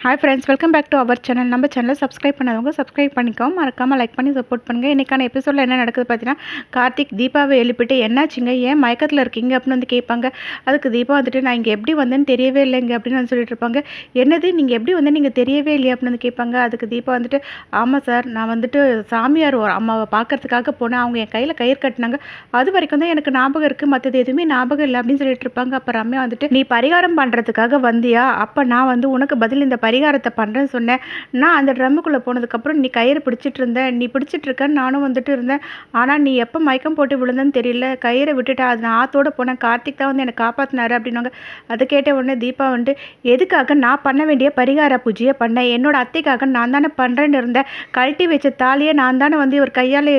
Hi friends welcome back to our channel நம்ம சேனலை subscribe பண்ணாதவங்க சப்ஸ்கிரைப் பண்ணிக்கோங்க மறக்காமல் லைக் பண்ணி சப்போர்ட் பண்ணுங்கள் இன்றைக்கான எபிசோடில் என்ன நடக்குது பார்த்தீங்கன்னா கார்த்திக் தீபாவை எழுப்பிட்டு என்னாச்சுங்க? ஏன் மயக்கத்தில் இருக்கீங்க? அப்படின்னு வந்து கேட்பாங்க. அதுக்கு தீபா வந்துட்டு நான் இங்கே எப்படி வந்தேன்னு தெரியவே இல்லைங்க. அப்படின்னு வந்து சொல்லிட்டு இருப்பாங்க. என்னது? நீங்கள் எப்படி வந்து நீங்கள் தெரியவே இல்லையா? அப்படின்னு வந்து கேட்பாங்க. அதுக்கு தீபா வந்துட்டு ஆமாம் சார் நான் வந்துட்டு சாமியார் ஒரு அம்மாவை பார்க்கறதுக்காக போனேன். அவங்க என் கையில் கயிறு கட்டினாங்க. அது வரைக்கும் தான் எனக்கு ஞாபகம் இருக்குது மற்றது எதுவுமே ஞாபகம் இல்லை. அப்படின்னு சொல்லிட்டு இருப்பாங்க. அப்போ ரம்யா வந்துட்டு நீ பரிகாரம் பண்ணுறதுக்காக வந்தியா? அப்போ நான் வந்து உனக்கு பதில் இந்த பரிகாரத்தை பண்ணுறேன்னு சொன்னேன். நான் அந்த ட்ரம்முக்குள்ளே போனதுக்கப்புறம் நீ கயிறு பிடிச்சிட்டு இருந்த நீ பிடிச்சிட்டு இருக்கன்னு நானும் வந்துட்டு இருந்தேன். ஆனால் நீ எப்போ மயக்கம் போட்டு விழுந்தேன்னு தெரியல. கயிறை விட்டுட்டு அது நான் ஆத்தோடு போனேன். கார்த்திக் தான் வந்து என்னை காப்பாற்றினாரு அப்படின்னாங்க அது கேட்ட உடனே தீபா வந்துட்டு எதுக்காக நான் பண்ண வேண்டிய பரிகார பூஜையை பண்ணேன் என்னோட அத்தைக்காக நான் தானே பண்ணுறேன்னு இருந்தேன். கழட்டி வச்ச தாலியை நான் தானே வந்து ஒரு கையால்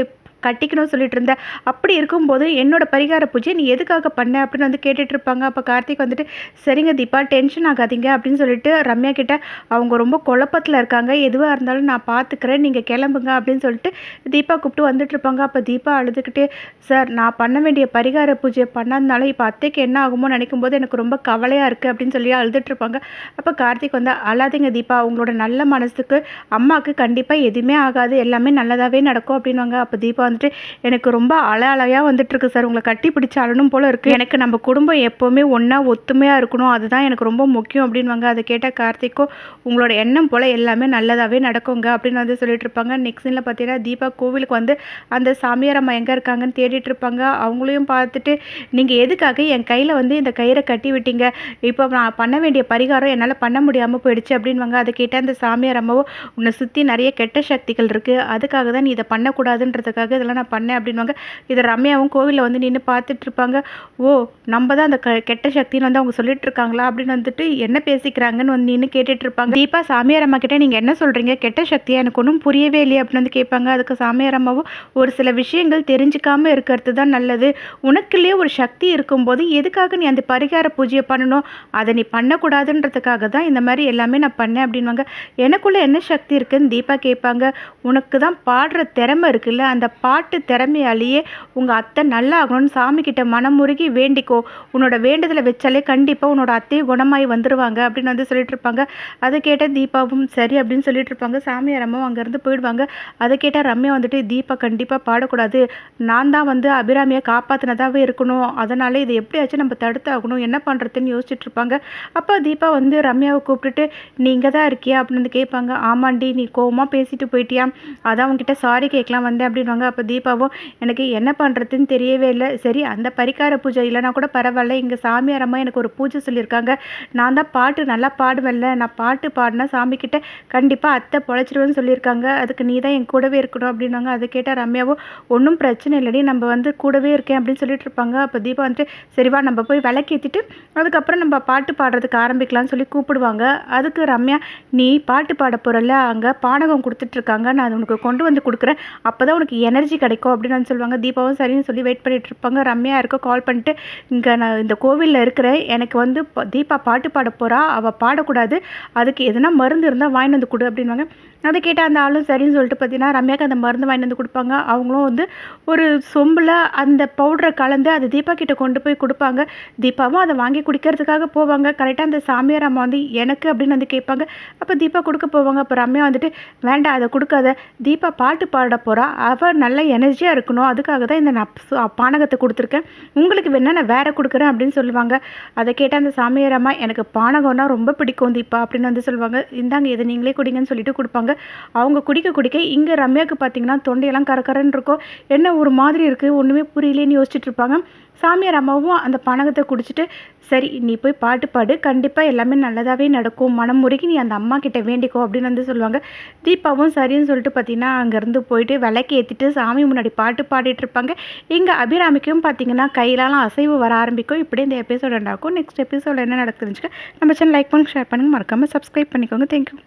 கட்டிக்கணும்னு சொல்லிட்டு இருந்த. அப்படி இருக்கும்போது என்னோட பரிகார பூஜை நீ எதுக்காக பண்ண அப்படின்னு வந்து கேட்டுட்டு இருப்பாங்க. அப்போ கார்த்திக் வந்துட்டு சரிங்க தீபா டென்ஷன் ஆகாதீங்க அப்படின்னு சொல்லிட்டு ரம்யா கிட்ட அவங்க ரொம்ப குழப்பத்தில் இருக்காங்க. எதுவாக இருந்தாலும் நான் பார்த்துக்கிறேன் நீங்கள் கிளம்புங்க அப்படின்னு சொல்லிட்டு தீபா கூப்பிட்டு வந்துட்டு இருப்பாங்க. அப்போ தீபா அழுதுகிட்டே சார் நான் பண்ண வேண்டிய பரிகார பூஜை பண்ணாதனால இப்போ அத்தைக்கு என்ன ஆகுமோ நினைக்கும் போது எனக்கு ரொம்ப கவலையாக இருக்குது அப்படின்னு சொல்லி அழுதுட்டு இருப்பாங்க. அப்போ கார்த்திக் வந்து அழாதீங்க தீபா. அவங்களோட நல்ல மனசுக்கு அம்மாவுக்கு கண்டிப்பாக எதுவுமே ஆகாது. எல்லாமே நல்லதாகவே நடக்கும் அப்படின்வாங்க அப்போ தீபா வந்துட்டு எனக்கு ரொம்ப அல அலையாக வந்துட்டு இருக்கு சார். உங்களை கட்டி பிடிச்சி அழணும் போல இருக்குது எனக்கு நம்ம குடும்பம் எப்போவுமே ஒன்றா ஒத்துமையாக இருக்கணும். அதுதான் எனக்கு ரொம்ப முக்கியம் அப்படின்வாங்க அதை கேட்டால் கார்த்திக்கோ உங்களோட எண்ணம் போல் எல்லாமே நல்லதாகவே நடக்குங்க அப்படின்னு வந்து சொல்லிட்டு இருப்பாங்க. நெக்ஸ்ட் சீனில் பார்த்தீங்கன்னா தீபா கோவிலுக்கு வந்து அந்த சாமியார் அம்மா எங்கே இருக்காங்கன்னு தேடிட்டு இருப்பாங்க. அவங்களையும் பார்த்துட்டு நீங்கள் எதுக்காக என் கையில் வந்து இந்த கயிறை கட்டி விட்டீங்க? இப்போ நான் பண்ண வேண்டிய பரிகாரம் என்னால் பண்ண முடியாமல் போயிடுச்சு அப்படின்வாங்க அதை கேட்டால் அந்த சாமியார் அம்மாவும் உன்னை சுற்றி நிறைய கெட்ட சக்திகள் இருக்குது அதுக்காக தான் நீ இதை பண்ணக்கூடாதுன்றதுக்காக இதெல்லாம் நான் பண்ணேன் அப்படின்வாங்க இதை ரம்யாவும் கோவிலில் வந்து நின்று பார்த்துட்டு இருப்பாங்க ஓ நம்ம தான் அந்த க கெட்ட சக்தின்னு வந்து அவங்க சொல்லிட்டு இருக்காங்களா அப்படின்னு வந்துட்டு என்ன பேசிக்கிறாங்கன்னு வந்து நின்று கேட்டுட்டு இருப்பாங்க தீபா சாமியார் அம்மா கிட்ட நீங்கள் என்ன சொல்கிறீங்க கெட்ட சக்தியாக எனக்கு ஒன்றும் புரியவே இல்லையே அப்படின்னு வந்து கேட்பாங்க. அதுக்கு சாமியார் அம்மாவும் ஒரு சில விஷயங்கள் தெரிஞ்சுக்காம இருக்கிறது தான் நல்லது. உனக்குள்ளேயே ஒரு சக்தி இருக்கும்போது எதுக்காக நீ அந்த பரிகார பூஜையை பண்ணணும்? அதை நீ பண்ணக்கூடாதுன்றதுக்காக தான் இந்த மாதிரி எல்லாமே நான் பண்ணேன் அப்படின்வாங்க எனக்குள்ளே என்ன சக்தி இருக்குன்னு தீபா கேட்பாங்க. உனக்கு தான் பாடுற திறமை இருக்குல்ல அந்த பாட்டு திறமையாலேயே உங்கள் அத்தை நல்லா ஆகணும்னு சாமிக்கிட்ட கிட்ட மனமுருகி வேண்டிக்கோ. உன்னோட வேண்டுதலை வச்சாலே கண்டிப்பாக உன்னோட அத்தையும் குணமாகி வந்துடுவாங்க அப்படின்னு வந்து சொல்லிட்டு இருப்பாங்க அதை கேட்ட தீபாவும் சரி அப்படின்னு சொல்லிட்டு இருப்பாங்க சாமியார் அம்மாவும் அங்கேருந்து போயிடுவாங்க. அதை கேட்டால் ரம்யா வந்துட்டு தீபா கண்டிப்பாக பாடக்கூடாது. நான் தான் வந்து அபிராமியை காப்பாற்றினதாகவே இருக்கணும். அதனால் இதை எப்படியாச்சும் நம்ம தடுத்தாகணும். என்ன பண்ணுறதுன்னு யோசிச்சுட்டு இருப்பாங்க அப்போ தீபா வந்து ரம்யாவை கூப்பிட்டுட்டு நீங்கள் தான் இருக்கியா? அப்படின்னு வந்து கேட்பாங்க. ஆமாண்டி நீ கோவமாக பேசிட்டு போயிட்டியா? அதான் உங்ககிட்ட சாரி கேட்கலாம் வந்தேன் அப்படின்வாங்க அப்போ தீபாவும் எனக்கு என்ன பண்ணுறதுன்னு தெரியவே இல்லை. சரி அந்த பரிகார பூஜை இல்லைனா கூட பரவாயில்ல. இங்கே சாமியார் அம்மா எனக்கு ஒரு பூஜை சொல்லியிருக்காங்க. நான் தான் பாட்டு நல்லா பாடுவேன்ல. நான் பாட்டு பாடினா சாமிக்கிட்ட கண்டிப்பாக அத்தை பொழைச்சிருவேன்னு சொல்லியிருக்காங்க. அதுக்கு நீ தான் என் கூடவே இருக்கணும் அப்படின்னாங்க. அது கேட்டால் ரம்யாவும் ஒன்றும் பிரச்சனை இல்லடி நம்ம வந்து கூடவே இருக்கேன் அப்படின்னு சொல்லிட்டு இருப்பாங்க. அப்போ தீபா வந்துட்டு சரிவா நம்ம போய் விளக்கேற்றிட்டு அதுக்கப்புறம் நம்ம பாட்டு பாடுறதுக்கு ஆரம்பிக்கலாம்னு சொல்லி கூப்பிடுவாங்க. அதுக்கு ரம்யா நீ பாட்டு பாட போகிறல அங்கே பாடகம் கொடுத்துட்ருக்காங்க நான் அது உனக்கு கொண்டு வந்து கொடுக்குறேன். அப்போ தான் உனக்கு எனர்ஜி கிடைக்கும் அப்படின்னு வந்து சொல்லுவாங்க. தீபாவும் சரின்னு சொல்லி வெயிட் பண்ணிட்டு இருப்பாங்க. ரம்யா இருக்க கால் பண்ணிட்டு இங்கே நான் இந்த கோவிலில் இருக்கிறேன். எனக்கு வந்து தீபா பாட்டு பாட போகிறா அவள் பாடக்கூடாது. அதுக்கு எதனா மருந்து இருந்தால் வாங்கிட்டு வந்து கொடு அப்படின்வாங்க அதை கேட்டால் அந்த ஆளும் சரின்னு சொல்லிட்டு பார்த்தீங்கன்னா ரம்யாக்கு அந்த மருந்து வாங்கிட்டு வந்து கொடுப்பாங்க. அவங்களும் வந்து ஒரு சொம்பில் அந்த பவுடரை கலந்து அது தீபா கிட்டே கொண்டு போய் கொடுப்பாங்க. தீபாவும் அதை வாங்கி குடிக்கிறதுக்காக போவாங்க. கரெக்டாக அந்த சாமியார் அம்மா வந்து எனக்கு அப்படின்னு வந்து கேட்பாங்க. அப்போ தீபா கொடுக்க போவாங்க. அப்போ ரம்யா வந்துட்டு வேண்டாம் அதை கொடுக்காத. தீபா பாட்டு பாட போகிறா அவள் நல்ல எனர்ஜியாக இருக்கணும். அதுக்காக தான் இந்த நான் பானகத்தை கொடுத்துருக்கேன். உங்களுக்கு வேணால் நான் வேறு கொடுக்குறேன் அப்படின்னு சொல்லுவாங்க. அதை கேட்ட அந்த சாமியார் அம்மா எனக்கு பானகம்னா ரொம்ப பிடிக்கும் தீபா அப்படின்னு வந்து சொல்லுவாங்க. இந்தாங்க இதை நீங்களே குடிங்கன்னு சொல்லிட்டு கொடுப்பாங்க. அவங்க குடிக்க குடிக்க இங்கே ரம்யாவுக்கு பார்த்தீங்கன்னா தொண்டையெல்லாம் கரக்கரன்னு இருக்கும். என்ன ஒரு மாதிரி இருக்குது ஒன்றுமே புரியலேன்னு யோசிச்சுட்டு இருப்பாங்க. சாமியார் அம்மாவும் அந்த பணகத்தை குடிச்சிட்டு சரி நீ போய் பாட்டு பாடு. கண்டிப்பாக எல்லாமே நல்லதாகவே நடக்கும். மனம் முருகி நீ அந்த அம்மா கிட்ட வேண்டிக்கோ அப்படின்னு வந்து சொல்லுவாங்க. தீபாவும் சரின்னு சொல்லிட்டு பார்த்தீங்கன்னா அங்கேருந்து போயிட்டு விளக்கு ஏற்றிட்டு சாமி முன்னாடி பாட்டு பாடிட்டு இருப்பாங்க. இங்கே அபிராமிக்கும் பார்த்தீங்கன்னா கையிலலாம் அசைவு வர ஆரம்பிக்கும். இப்படி இந்த எபிசோட் நடக்கும் நெக்ஸ்ட் எபிசோட என்ன நடக்குதுன்னு நம்ம சேனல் லைக் பண்ணுங்க ஷேர் பண்ணுங்கள் மறக்காமல் சப்ஸ்கிரைப் பண்ணிக்கோங்க. தேங்க்யூ